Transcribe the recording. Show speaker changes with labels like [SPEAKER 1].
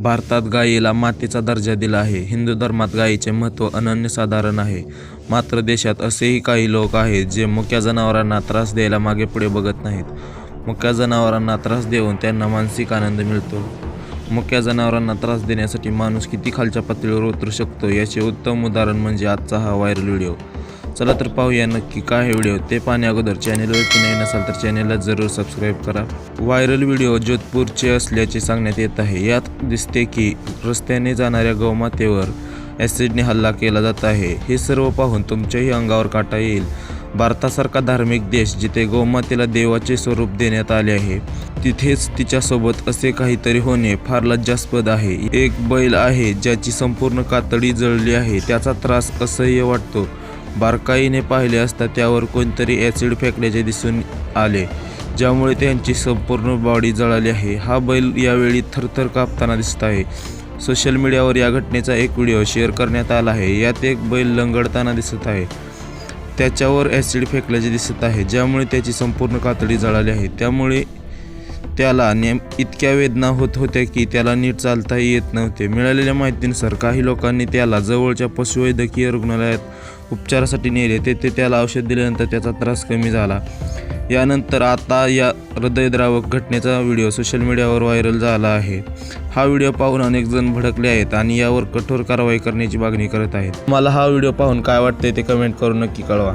[SPEAKER 1] भारतात गायीला मातेचा दर्जा दिला आहे. हिंदू धर्मात गायीचे महत्त्व अनन्यसाधारण आहे. मात्र देशात असेही काही लोक आहेत जे मुक्या जनावरांना त्रास द्यायला मागे पुढे बघत नाहीत. मुक्या जनावरांना त्रास देऊन त्यांना मानसिक आनंद मिळतो. मुक्या जनावरांना त्रास देण्यासाठी माणूस किती खालच्या पातळीवर उतरू शकतो याचे उत्तम उदाहरण म्हणजे आजचा हा व्हायरल व्हिडिओ चला तर पाहूया नक्की काय व्हिडिओ ते पाहण्या अगोदर चॅनेलवरती नवीन असाल तर चॅनेलला जरूर सबस्क्राईब करा. व्हायरल व्हिडिओ जोधपूरचे असल्याचे सांगण्यात येत आहे. यात दिसते की रस्त्याने जाणाऱ्या गौमातेवर ॲसिडने हल्ला केला जात आहे. हे सर्व पाहून तुमच्याही अंगावर काटा येईल. भारतासारखा धार्मिक देश जिथे गौमातेला देवाचे स्वरूप देण्यात आले आहे तिथेच तिच्यासोबत असे काहीतरी होणे फार लज्जास्पद आहे. एक बैल आहे ज्याची संपूर्ण कातडी जळली आहे. त्याचा त्रास असह्य वाटतो. बारकाईने पाहिले असता त्यावर कोणतरी ॲसिड फेकल्याचे दिसून आले ज्यामुळे त्यांची संपूर्ण बॉडी जळाली आहे. हा बैल यावेळी थरथर कापताना दिसत आहे. सोशल मीडियावर या घटनेचा एक व्हिडिओ शेअर करण्यात आला आहे. यात एक बैल लंगडताना दिसत आहे. त्याच्यावर ॲसिड फेकल्याचे दिसत आहे ज्यामुळे त्याची संपूर्ण कातडी जळाली आहे. त्यामुळे त्याला नेम इतक्या वेदना होत होत्या की त्याला नीट चालताही येत नव्हते. मिळालेल्या माहितीनुसार काही लोकांनी त्याला जवळच्या पशुवैद्यकीय रुग्णालयात उपचारासाठी नेले. तेथे त्याला औषध दिल्यानंतर त्याचा त्रास कमी झाला. यानंतर आता या हृदयद्रावक घटनेचा व्हिडिओ सोशल मीडियावर व्हायरल झाला आहे. हा व्हिडिओ पाहून अनेक जण भडकले आहेत आणि यावर कठोर कारवाई करण्याची मागणी करत आहेत. मला हा व्हिडिओ पाहून काय वाटते ते कमेंट करून नक्की कळवा.